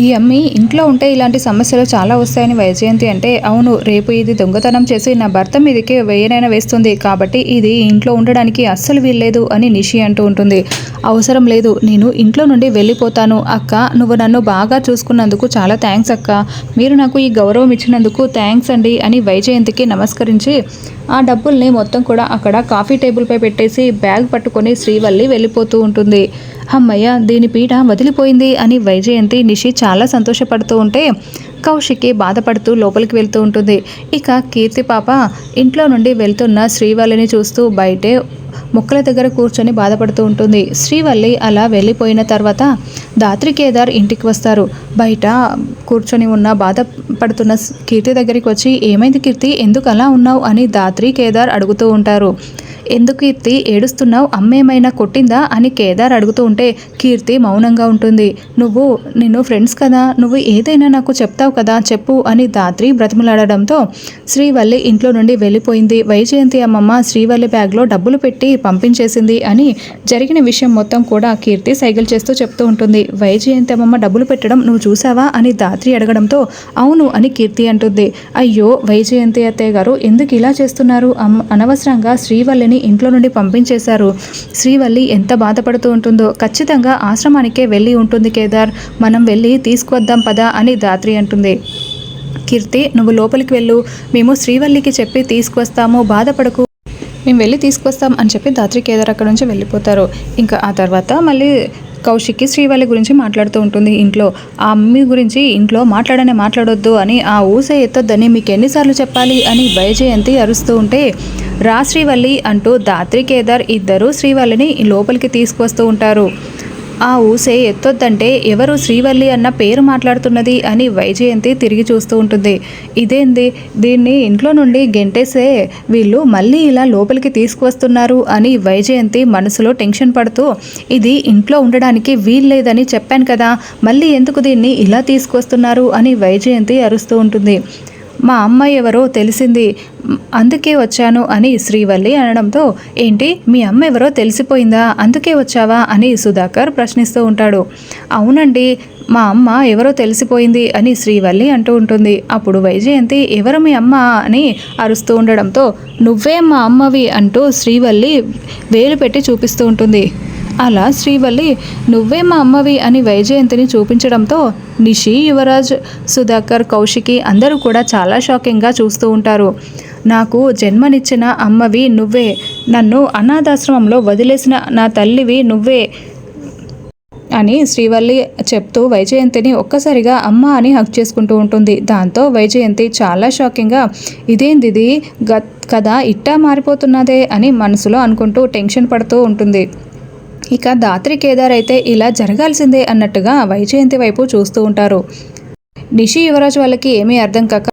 ఈ అమ్మి ఇంట్లో ఉంటే ఇలాంటి సమస్యలు చాలా వస్తాయని వైజయంతి అంటే అవును రేపు ఇది దొంగతనం చేసి నా భర్త మీదకి వేయనైనా వేస్తుంది. కాబట్టి ఇది ఇంట్లో ఉండడానికి అస్సలు వీల్లేదు అని నిషి అంటూ ఉంటుంది. అవసరం లేదు నేను ఇంట్లో నుండి వెళ్ళిపోతాను. అక్క నువ్వు నన్ను బాగా చూసుకున్నందుకు చాలా థ్యాంక్స్ అక్క. మీరు నాకు ఈ గౌరవం ఇచ్చినందుకు థ్యాంక్స్ అండి అని వైజయంతికి నమస్కరించి ఆ డబ్బుల్ని మొత్తం కూడా అక్కడ కాఫీ టేబుల్పై పెట్టేసి బ్యాగ్ పట్టుకొని శ్రీవల్లి వెళ్ళిపోతూ ఉంటుంది. అమ్మయ్య దీని పీట వదిలిపోయింది అని వైజయంతి నిషి చాలా సంతోషపడుతూ ఉంటే కౌశికి బాధపడుతూ లోపలికి వెళ్తూ ఉంటుంది. ఇక కీర్తి పాప ఇంట్లో నుండి వెళ్తున్న శ్రీవల్లిని చూస్తూ బయటే మొక్కల దగ్గర కూర్చొని బాధపడుతూ ఉంటుంది. శ్రీవల్లి అలా వెళ్ళిపోయిన తర్వాత దాత్రి కేదార్ ఇంటికి వస్తారు. బయట కూర్చొని ఉన్న బాధపడుతున్న కీర్తి దగ్గరికి వచ్చి ఏమైంది కీర్తి? ఎందుకు అలా ఉన్నావు? అని దాత్రి కేదార్ అడుగుతూ ఉంటారు. ఎందుకు కీర్తి ఏడుస్తున్నావు? అమ్మేమైనా కొట్టిందా? అని కేదార్ అడుగుతూ ఉంటే కీర్తి మౌనంగా ఉంటుంది. నువ్వు నిన్ను ఫ్రెండ్స్ కదా. నువ్వు ఏదైనా నాకు చెప్తావు కదా చెప్పు అని దాత్రి బ్రతిమలాడడంతో శ్రీవల్లి ఇంట్లో నుండి వెళ్ళిపోయింది. వైజయంతి అమ్మమ్మ శ్రీవల్లి బ్యాగ్లో డబ్బులు పెట్టి పంపించేసింది అని జరిగిన విషయం మొత్తం కూడా కీర్తి సైకిల్ చేస్తూ చెప్తూ ఉంటుంది. వైజయంతి అమ్మమ్మ డబ్బులు పెట్టడం నువ్వు చూసావా? అని దాత్రి అడగడంతో అవును అని కీర్తి అంటుంది. అయ్యో వైజయంతి అత్తయ్య గారు ఎందుకు ఇలా చేస్తున్నారు? అమ్మ అనవసరంగా శ్రీవల్లిని ఇంట్లో నుండి పంపించేశారు. శ్రీవల్లి ఎంత బాధపడుతూ ఉంటుందో. ఖచ్చితంగా ఆశ్రమానికే వెళ్ళి ఉంటుంది కేదార్. మనం వెళ్ళి తీసుకువద్దాం పదా అని దాత్రి అంటుంది. కీర్తి నువ్వు లోపలికి వెళ్ళు. మేము శ్రీవల్లికి చెప్పి తీసుకువస్తాము. బాధపడకు. మేము వెళ్ళి తీసుకొస్తాం అని చెప్పి దాత్రి కేదార్ అక్కడ నుంచి వెళ్ళిపోతారు. ఇంకా ఆ తర్వాత మళ్ళీ కౌశిక్కి శ్రీవల్లి గురించి మాట్లాడుతూ ఉంటుంది ఇంట్లో. ఆ అమ్మి గురించి ఇంట్లో మాట్లాడనే మాట్లాడొద్దు అని ఆ ఊసే ఎత్తొద్దని మీకు ఎన్నిసార్లు చెప్పాలి అని వైజయంతి అరుస్తూ ఉంటే రా శ్రీవల్లి అంటూ దాత్రి కేదార్ ఇద్దరు శ్రీవల్లిని లోపలికి తీసుకొస్తూ ఉంటారు. ఆ ఊసే ఎత్తొద్దంటే ఎవరు శ్రీవల్లి అన్న పేరు మాట్లాడుతున్నది అని వైజయంతి తిరిగి చూస్తూ ఉంటుంది. ఇదేంది? దీన్ని ఇంట్లో నుండి గెంటేసే వీళ్ళు మళ్ళీ ఇలా లోపలికి తీసుకువస్తున్నారు అని వైజయంతి మనసులో టెన్షన్ పడుతూ ఇది ఇంట్లో ఉండడానికి వీల్లేదని చెప్పాను కదా మళ్ళీ ఎందుకు దీన్ని ఇలా తీసుకొస్తున్నారు అని వైజయంతి అరుస్తూ ఉంటుంది. మా అమ్మ ఎవరో తెలిసింది అందుకే వచ్చాను అని శ్రీవల్లి అనడంతో ఏంటి మీ అమ్మ ఎవరో తెలిసిపోయిందా అందుకే వచ్చావా అని సుధాకర్ ప్రశ్నిస్తూ ఉంటాడు. అవునండి మా అమ్మ ఎవరో తెలిసిపోయింది అని శ్రీవల్లి అంటూ ఉంటుంది. అప్పుడు వైజయంతి ఎవరు మీ అమ్మ? అని అరుస్తూ ఉండడంతో నువ్వే మా అమ్మవి అంటూ శ్రీవల్లి వేలు పెట్టి చూపిస్తూ ఉంటుంది. అలా శ్రీవల్లి నువ్వే మా అమ్మవి అని వైజయంతిని చూపించడంతో నిషి యువరాజ్ సుధాకర్ కౌశికి అందరూ కూడా చాలా షాకింగ్గా చూస్తూ ఉంటారు. నాకు జన్మనిచ్చిన అమ్మవి నువ్వే నన్ను అనాథాశ్రమంలో వదిలేసిన నా తల్లివి నువ్వే అని శ్రీవల్లి చెప్తూ వైజయంతిని ఒక్కసారిగా అమ్మ అని హక్ చేసుకుంటూ ఉంటుంది. దాంతో వైజయంతి చాలా షాకింగ్గా ఇదేందిది? గ గత్ కదా ఇట్టా మారిపోతున్నదే అని మనసులో అనుకుంటూ టెన్షన్ పడుతూ ఉంటుంది. ఇక దాత్రి కేదార్ అయితే ఇలా జరగాల్సిందే అన్నట్టుగా వైజయంతి వైపు చూస్తూ ఉంటారు. నిషి యువరాజ్ వాళ్ళకి ఏమీ అర్థం కాక